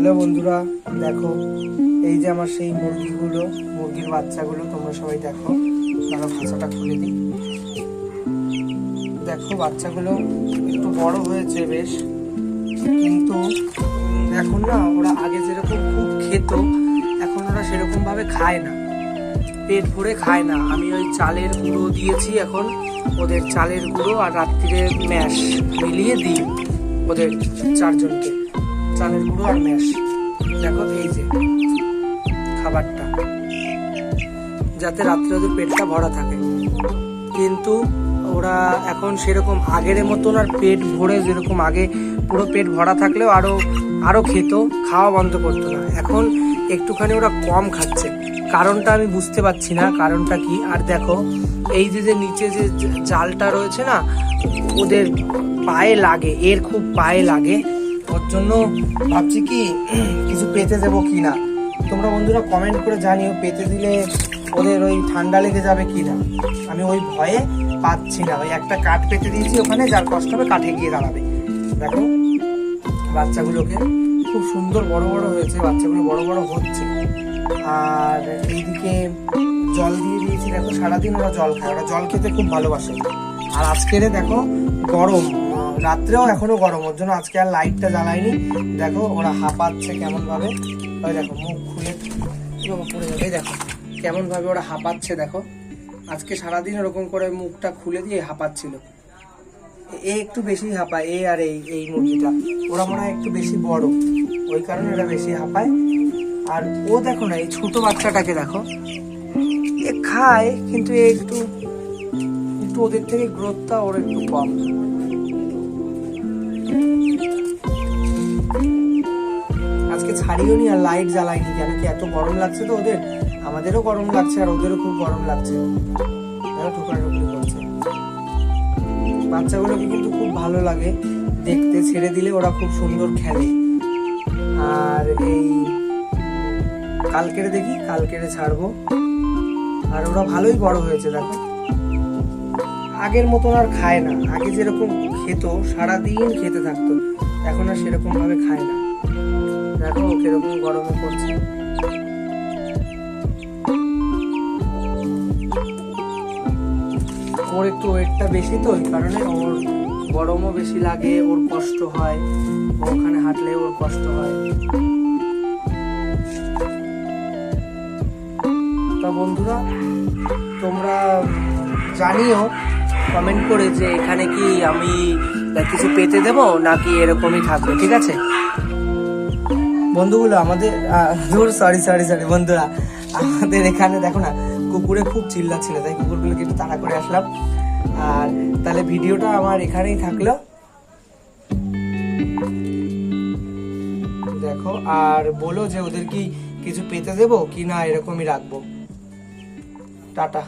Hello বন্ধুরা, দেখো, এই যে আমার সেই মুরগিগুলো, মুরগির বাচ্চাগুলো, তোমরা সবাই দেখো। তারা ভাষাটা খুলে দিই। দেখো, বাচ্চাগুলো একটু বড় হয়েছে বেশ, কিন্তু এখন না ওরা আগে যেরকম খুব খেত, এখন ওরা সেরকমভাবে খায় না। পেট ভরে খায় না। আমি ওই চালের গুঁড়ো দিয়েছি এখন, ওদের চালের গুঁড়ো আর রাত্রিরে ম্যাশ মিলিয়ে দিই ওদের চারজনকে। চালের গুঁড়ো আর ম্যাশ। দেখো এই যে খাবারটা। যাতে রাত্রে ওদের পেটটা ভরা থাকে। কিন্তু ওরা এখন সেরকম আগের মতন আর পেট ভরে যেরকম আগে পুরো পেট ভরা থাকলেও আরও আরও খেত, খাওয়া বন্ধ করতো না। এখন একটুখানি ওরা কম খাচ্ছে। কারণটা আমি বুঝতে পারছি না, কারণটা কি? আর দেখো, এই যে যে নিচে যে জালটা রয়েছে না, ওদের পায়ে লাগে, এর খুব পায়ে লাগে। ওর জন্য ভাবছি কি, কিছু পেতে দেবো কি না তোমরা বন্ধুরা কমেন্ট করে জানিও, পেতে দিলে ওদের ওই ঠান্ডা লেগে যাবে কি না আমি ওই ভয়ে পাচ্ছি না। ওই একটা কাঠ পেতে দিয়েছি ওখানে, যার কষ্ট হবে কাঠে গিয়ে দাঁড়াবে। দেখো, বাচ্চাগুলোকে খুব সুন্দর বড় বড় হয়েছে, বাচ্চাগুলো বড় বড় হচ্ছে। আর এইদিকে জল দিয়ে দিয়েছি। দেখো, সারাদিন ওরা জল খায়, ওরা জল খেতে খুব ভালোবাসে। আর আজকের দেখো, গরম। রাত্রেও এখনও গরম, ওর জন্য আজকে আর লাইটটা জ্বালাইনি দেখো, ওরা হাঁপাচ্ছে কেমন ভাবে ওই দেখো, মুখ খুলে পড়ে যাবে। দেখো কেমন ভাবে ওরা হাঁপাচ্ছে, দেখো। আজকে সারাদিন ওরকম করে মুখটা খুলে দিয়ে হাঁপাচ্ছিল। এ একটু বেশি হাঁপায়, এ আর এই এই মুরগিটা। ওরা মনে হয় একটু বেশি বড়। ওই কারণে ওরা বেশি হাঁপায়। আর ও দেখো না, এই ছোট বাচ্চাটাকে দেখো। এ খায়, কিন্তু এ একটু একটু ওদের থেকে গ্রোথটা ওর একটু কম। আজকে ছাড়িও নি আর লাইট জ্বালাইনি কেন কি এত গরম লাগছে তো ওদের? আমাদেরও গরম লাগছে আর ওদেরও খুব গরম লাগছে। বাচ্চাগুলোকে কিন্তু খুব ভালো লাগে। দেখতে ছেড়ে দিলে ওরা খুব সুন্দর খেলে। আর এই কালকেরে দেখি, কালকেরে ছাড়বো। আর ওরা ভালোই বড় হয়েছে, দেখো। আগের মতন আর খায় না। আগে যেরকম খেত, সারাদিন খেতে থাকতো। এখন আর সেরকম ভাবে খায় না। দেখো কীরকম গরমে পড়ছে। ওর একটু ওয়েটটা বেশি তো, ওই কারণে ওর গরমও বেশি লাগে, ওর কষ্ট হয়। ওখানে হাঁটলে ওর কষ্ট হয়। তা বন্ধুরা, তোমরা জানিও কমেন্ট করে যে এখানে কি আমি কিছু পেতে দেবো, নাকি এরকমই থাকবে, ঠিক আছে? বন্ধুগুলো, আমাদের ধুর সরি সরি সরি বন্ধুরা। আমাদের এখানে দেখো না, কুকুরে খুব চিল্লাচ্ছিল, তাই কুকুরগুলোকে একটু তাড়া করে আসলাম। আর তাহলে ভিডিওটা আমার এখানেই থাকল। দেখো, আর বলো যে ওদের কি কিছু পেতে দেবো, কি না এরকমই রাখব। টাটা।